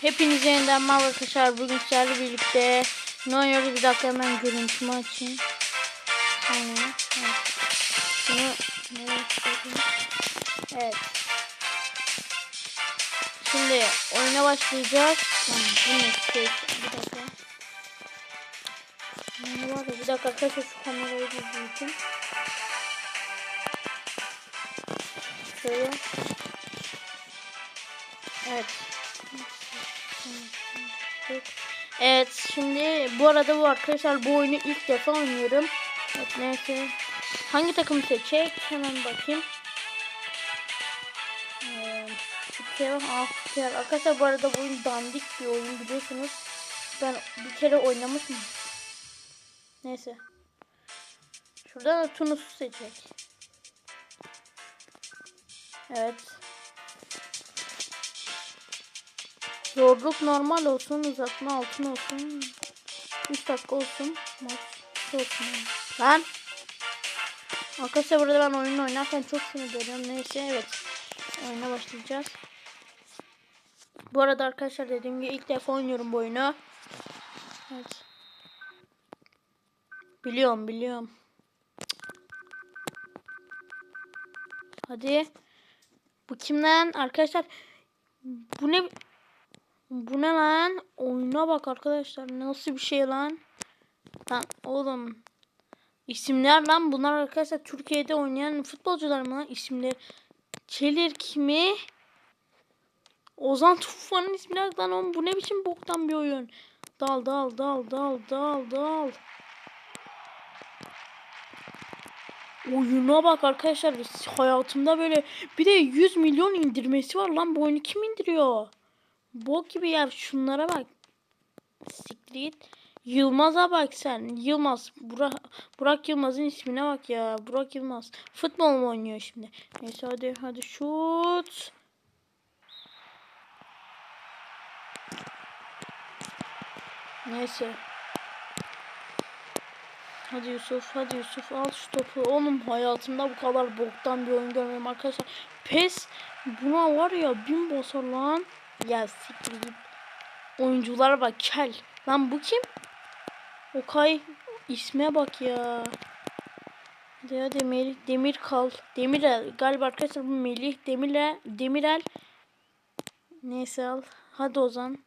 Hepinize yeniden merhaba arkadaşlar. Bugün sizlerle birlikte ne oynuyoruz? Bir dakika hemen görüntümü açayım. Saniye. Evet. Bunu? Evet. Şimdi oyuna başlayacağız. Şey? Bir dakika. Ne var? Bir dakika arkadaşlar şu kamerayı düzgün. Şöyle. Evet. Evet şimdi bu arada bu arkadaşlar bu oyunu ilk defa oynuyorum. Evet neyse. Hangi takımı seçecek? Hemen bakayım. Ee. Arkadaşlar bu arada bu oyun dandik bir oyun biliyorsunuz. Ben bir kere oynamışım. Neyse. Şuradan da Tunus'u seçecek. Evet. Zorluk normal olsun, uzatma altın olsun. 3 dakika olsun. Maç olsun. Ben Arkadaşlar burada ben oyunu oynarken çok sinirleniyorum. Neyse evet. Oyuna başlayacağız. Bu arada arkadaşlar dediğim gibi ilk defa oynuyorum bu oyunu. Evet. Biliyorum biliyorum. Hadi. Bu kimden? Arkadaşlar bu ne? Bu ne lan? Oyuna bak arkadaşlar. Nasıl bir şey lan? Lan oğlum. İsimler lan bunlar arkadaşlar Türkiye'de oynayan futbolcular mı lan isimler? Çelir mi? Ozan Tufan'ın ismini lan oğlum bu ne biçim boktan bir oyun? Dal dal dal dal dal dal. Oyuna bak arkadaşlar. Hayatımda böyle bir de 100 milyon indirmesi var lan bu oyunu kim indiriyor? Bok gibi ya şunlara bak. Siktir Yılmaz'a bak sen. Yılmaz. Burak, Burak Yılmaz'ın ismine bak ya. Burak Yılmaz. Futbol mu oynuyor şimdi? Neyse hadi hadi şut. Neyse. Hadi Yusuf, hadi Yusuf al şu topu. Oğlum hayatımda bu kadar boktan bir oyun görmedim arkadaşlar. Pes buna var ya bin basar lan. Ya siktir git. Oyunculara bak kel. Lan bu kim? Okay isme bak ya. Hadi Melih Demir kal. Demirel galiba arkadaşlar bu Melih Demirel Demirel. Neyse al. Hadi Ozan.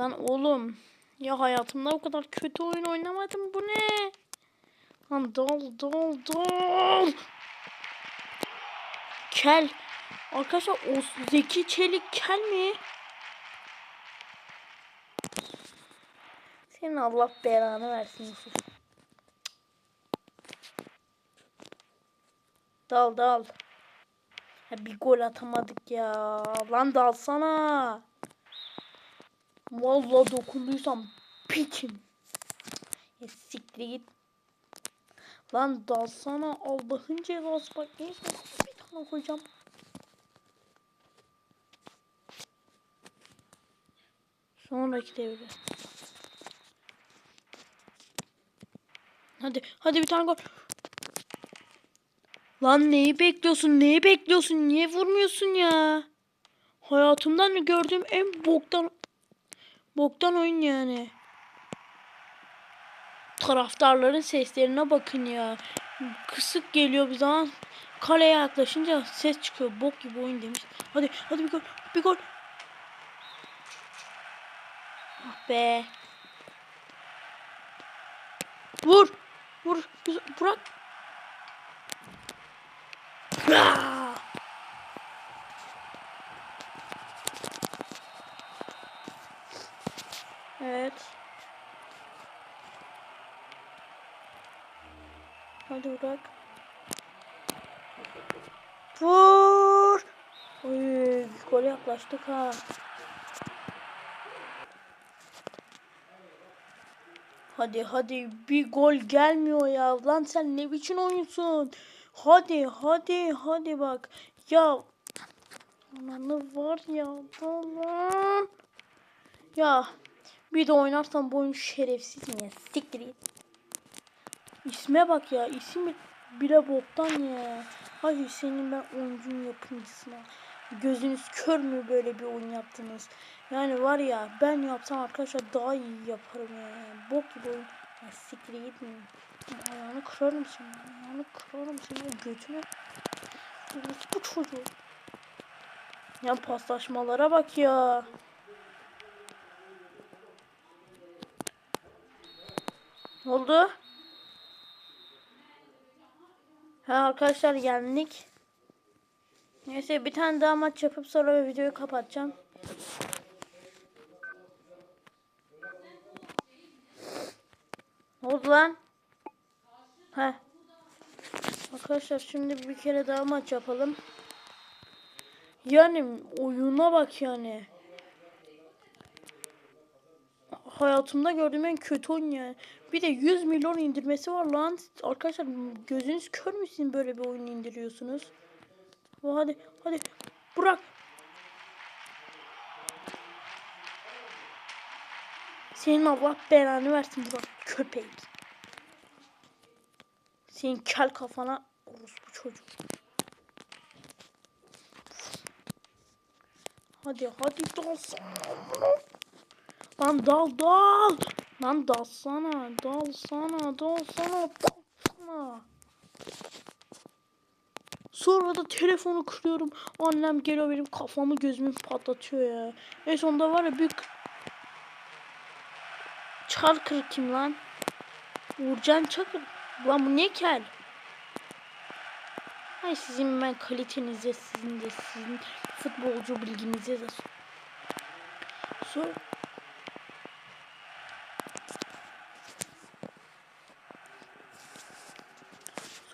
Lan oğlum. Ya hayatımda o kadar kötü oyun oynamadım. Bu ne? Lan dol dol dol. Kel. Arkadaşlar o Zeki Çelik kel mi? Senin Allah belanı versin. Dal dal. Ha, bir gol atamadık ya. Lan dalsana. Vallahi dokunduysam piçim. Ya siktir git. Lan dalsana Allah'ın cezası bak neyse bir tane koyacağım. Sonraki devre. Hadi hadi bir tane gol. Lan neyi bekliyorsun? Neyi bekliyorsun? Niye vurmuyorsun ya? Hayatımdan gördüğüm en boktan boktan oyun yani. Taraftarların seslerine bakın ya. Kısık geliyor bir zaman. Kaleye yaklaşınca ses çıkıyor. Bok gibi oyun demiş. Hadi hadi bir gol. Bir gol. Ah be. Vur. Vur. Bırak. Evet. Hadi bırak. Vur. Oy, gole yaklaştık ha. Hadi hadi bir gol gelmiyor ya. Lan sen ne biçim oyunsun? Hadi hadi hadi bak. Ya ananı var ya. Tamam. Ya bir de oynarsan bu oyun şerefsiz mi ya? Siktir. İsme bak ya. İsim bile boktan ya. Hadi senin ben oyuncun yapımcısına. Gözünüz kör mü böyle bir oyun yaptınız? Yani var ya ben yapsam arkadaşlar daha iyi yaparım yani. Bok gibi oyun. Ya siktir gitmeyin. Ayağını kırarım seni. Ayağını kırarım seni. Götünü. Bu çocuğu. Ya paslaşmalara bak ya. Ne oldu? Ha arkadaşlar geldik. Neyse bir tane daha maç yapıp sonra videoyu kapatacağım. Oldu lan? He. Arkadaşlar şimdi bir kere daha maç yapalım. Yani oyuna bak yani. Hayatımda gördüğüm en kötü oyun yani. Bir de 100 milyon indirmesi var lan. Arkadaşlar gözünüz kör müsün böyle bir oyun indiriyorsunuz? Hadi hadi bırak. Senin Allah belanı versin Burak köpek. Senin kel kafana orospu çocuk. Hadi hadi dalsana. Lan dal dal. Lan dalsana dalsana dalsana dalsana. Sonra da telefonu kırıyorum. Annem geliyor benim kafamı gözümü patlatıyor ya. En sonunda var ya büyük Çakır kim lan? Uğurcan Çakır. Lan bu ne kel? Ay sizin ben kalitenize, sizin de sizin futbolcu bilginize de sor.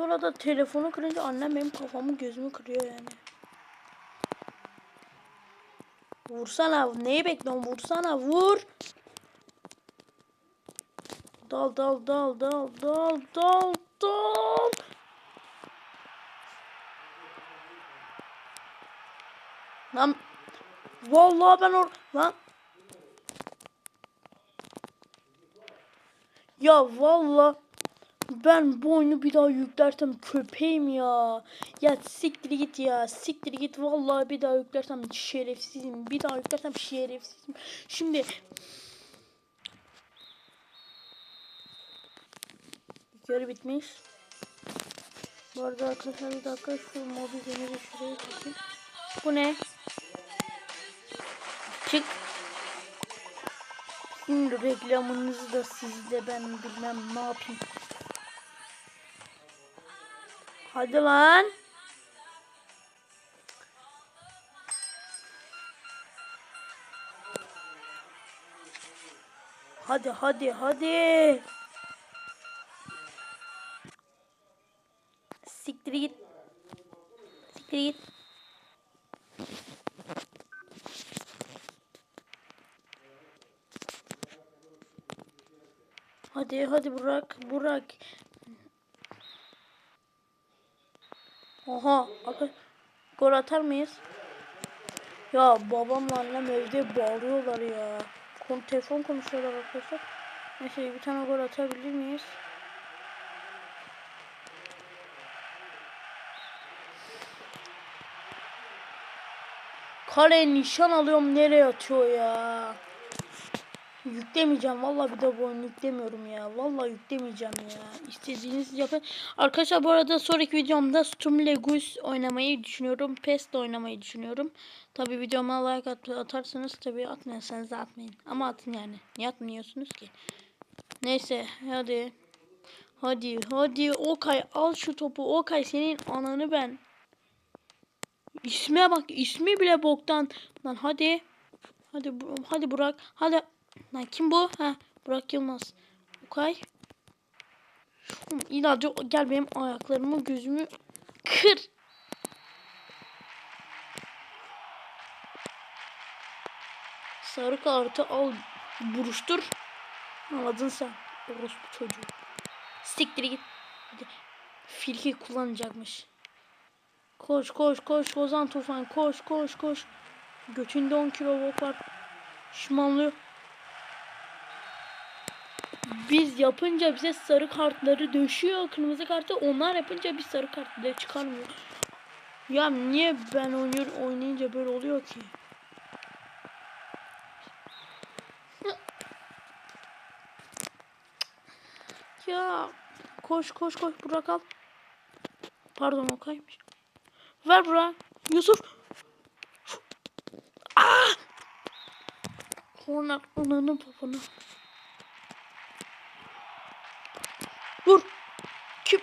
Sonra da telefonu kırınca annem benim kafamı gözümü kırıyor yani. Vursana. Neyi bekliyorsun? Vursana. Vur. Dal dal dal dal dal dal dal. Lan vallahi ben or lan Ya vallahi ben bu oyunu bir daha yüklersem köpeğim ya. Ya siktir git ya. Siktir git. Vallahi bir daha yüklersem şerefsizim. Bir daha yüklersem şerefsizim. Şimdi Yarı bitmiş. Bu arada arkadaşlar bir dakika şu mobil de şuraya çekeyim. Bu ne? Çık. Şimdi reklamınızı da sizde ben bilmem ne yapayım. Hadi lan. Hadi hadi hadi. Siktir git. Siktir git. Hadi hadi Burak Burak. Akı gol atar mıyız? Ya babamla annem evde bağırıyorlar ya. Kon telefon konuşuyorlar arkadaşlar. Neyse bir tane gol atabilir miyiz? Kale nişan alıyorum nereye atıyor ya? Yüklemeyeceğim. Vallahi bir de bu oyunu yüklemiyorum ya. Vallahi yüklemeyeceğim ya. İstediğiniz yapın. Arkadaşlar bu arada sonraki videomda Stumble Goose oynamayı düşünüyorum. PES de oynamayı düşünüyorum. Tabi videoma like at atarsanız tabi atmıyorsanız da atmayın. Ama atın yani. Niye atmıyorsunuz ki? Neyse hadi. Hadi hadi Okay al şu topu. Okay senin ananı ben. İsme bak ismi bile boktan. Lan hadi. Hadi hadi Burak. Hadi. Lan kim bu? Ha Burak Yılmaz. Okay. İlacı gel benim ayaklarımı gözümü kır. Sarı kartı al. Buruştur. Anladın sen. Orospu çocuğu. Siktir git. Filki kullanacakmış. Koş koş koş Ozan Tufan koş koş koş. Götünde 10 kilo bok var. Şımanlıyor. Biz yapınca bize sarı kartları döşüyor. Kırmızı kartı onlar yapınca bir sarı kart bile çıkarmıyor. Ya niye ben oynuyor oynayınca böyle oluyor ki? Ya koş koş koş Burak al. Pardon o kaymış. Ver Burak. Yusuf. Ah! Korner ananın poponu. Vur. Kim?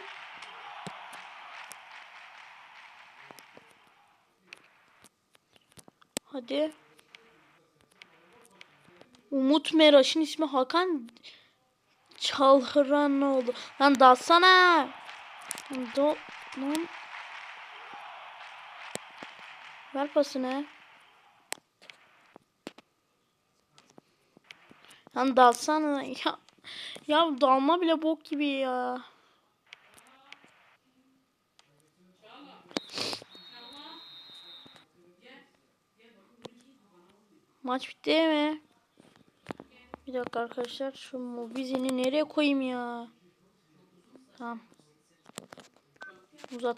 Hadi. Umut Meraş'ın ismi Hakan Çalhıranoğlu. Lan dalsana. Do lan. Ver pasını. Lan dalsana. Ya, ya dalma bile bok gibi ya. Maç bitti mi? Bir dakika arkadaşlar şu mobizini nereye koyayım ya? Tamam. Uzat.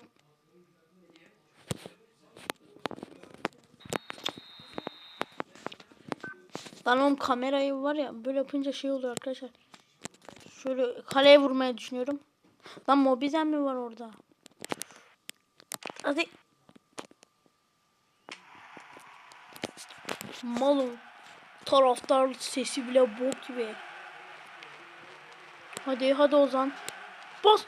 Ben oğlum kamerayı var ya böyle yapınca şey oluyor arkadaşlar. Şöyle kaleye vurmaya düşünüyorum. Lan mobizen mi var orada? Hadi. Malum. Taraftar sesi bile bok gibi. Hadi hadi Ozan. Bas.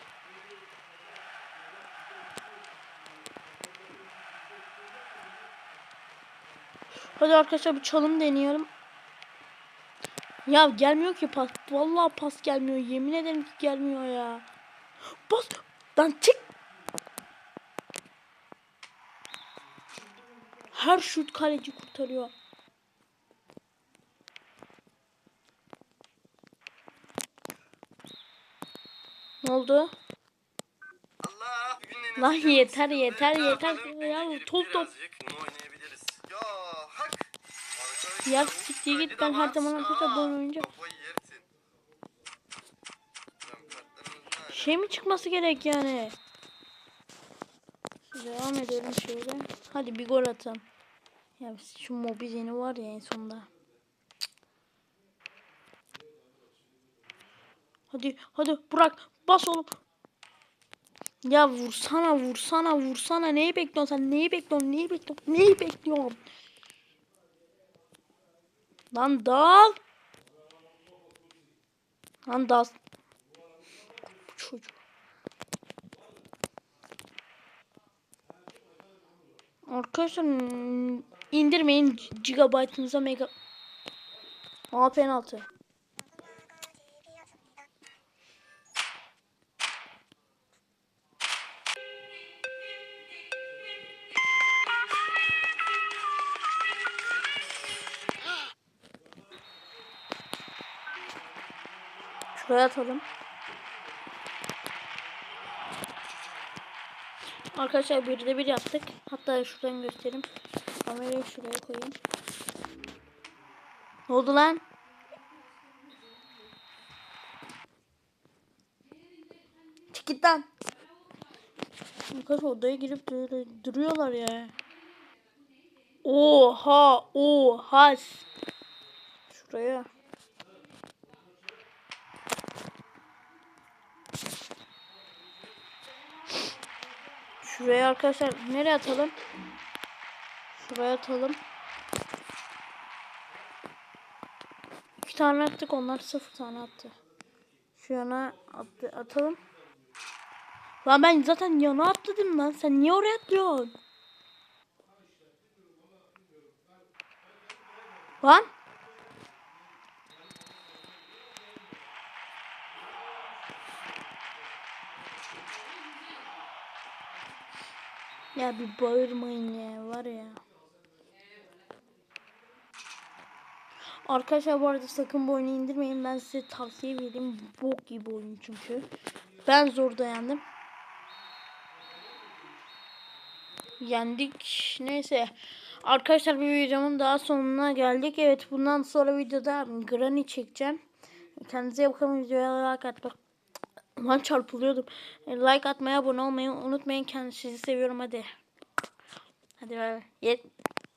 Hadi arkadaşlar bir çalım deneyelim. Ya gelmiyor ki pas. Vallahi pas gelmiyor. Yemin ederim ki gelmiyor ya. Bas. Lan çık. Her şut kaleci kurtarıyor. Ne oldu? Allah Lan yeter, yeter, yeter. Ya top top. Ya siktir git, ben her zaman arkadaşlar böyle oynayacağım. Şey mi çıkması gerek yani? Devam edelim şöyle. Hadi bir gol atalım. Ya şu Mobizeni var ya en sonunda. Hadi hadi bırak bas oğlum. Ya vursana vursana vursana. Neyi bekliyorsun sen? Neyi bekliyorsun? Neyi bekliyorsun? Neyi bekliyorsun? Lan dal. Lan dal. Çocuk. Arkadaşlar indirmeyin. Gigabaytınıza mega Aa penaltı Şuraya atalım. Arkadaşlar bir de bir yaptık. Hatta şuradan göstereyim. Kamerayı şuraya koyayım. Ne oldu lan? Çık git lan. Arkadaşlar odaya girip duruyorlar ya. Oha, oha. Şuraya. Şuraya arkadaşlar nereye atalım? Şuraya atalım. İki tane attık onlar sıfır tane attı. Şu yana attı, atalım. Lan ben zaten yana atladım lan. Sen niye oraya atlıyorsun? Lan. Ya bir bağırmayın ya var ya. Arkadaşlar bu arada sakın bu oyunu indirmeyin. Ben size tavsiye vereyim. Bok gibi oyun çünkü. Ben zor dayandım. Yendik. Neyse. Arkadaşlar bir videomun daha sonuna geldik. Evet bundan sonra videoda Granny çekeceğim. Kendinize bakın. Videoya like atmak. Lan çarpılıyordum. Like atmayı, abone olmayı unutmayın. Kendinizi seviyorum hadi. Hadi bay bay.